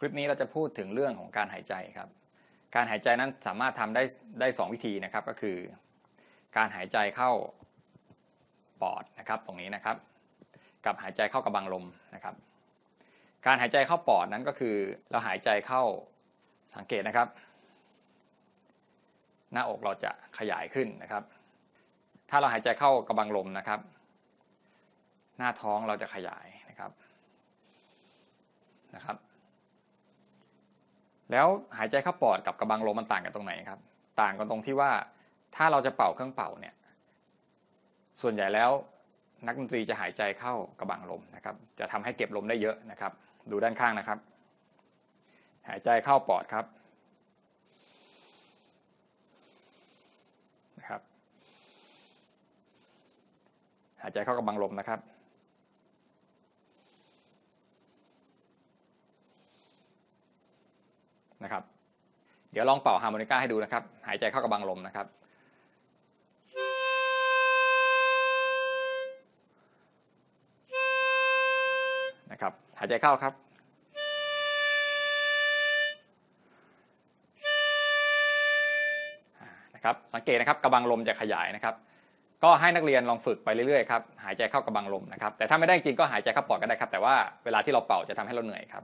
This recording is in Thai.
คลิปนี้เราจะพูดถึงเรื่องของการหายใจครับ การหายใจนั้นสามารถทำได้ได้สองวิธีนะครับก็คือ การหายใจเข้าปอดนะครับตรงนี้นะครับ กับหายใจเข้ากระบังลมนะครับ การหายใจเข้าปอดนั้นก็คือ เราหายใจเข้าสังเกตนะครับ หน้าอกเราจะขยายขึ้นนะครับ ถ้าเราหายใจเข้ากระบังลมนะครับ หน้าท้องเราจะขยายนะครับนะครับ แล้วหายใจเข้าปอดกับกระบังลมมันต่างกันตรงไหนครับ ต่างกันตรงที่ว่าถ้าเราจะเป่าเครื่องเป่าเนี่ย ส่วนใหญ่แล้วนักดนตรีจะหายใจเข้ากระบังลมนะครับ จะทำให้เก็บลมได้เยอะนะครับ ดูด้านข้างนะครับ หายใจเข้าปอดครับนะครับ หายใจเข้ากระบังลมนะครับ นะครับ เดี๋ยวลองเป่าฮาร์โมนิก้าให้ดูนะครับ หายใจเข้ากระบังลมนะครับ นะครับ หายใจเข้าครับ นะครับ สังเกตนะครับกระบังลมจะขยายนะครับก็ให้นักเรียนลองฝึกไปเรื่อยๆครับหายใจเข้ากระบังลมนะครับแต่ถ้าไม่ได้จริงก็หายใจเข้าปอดก็ได้ครับ แต่ว่าเวลาที่เราเป่าจะทำให้เราเหนื่อยครับ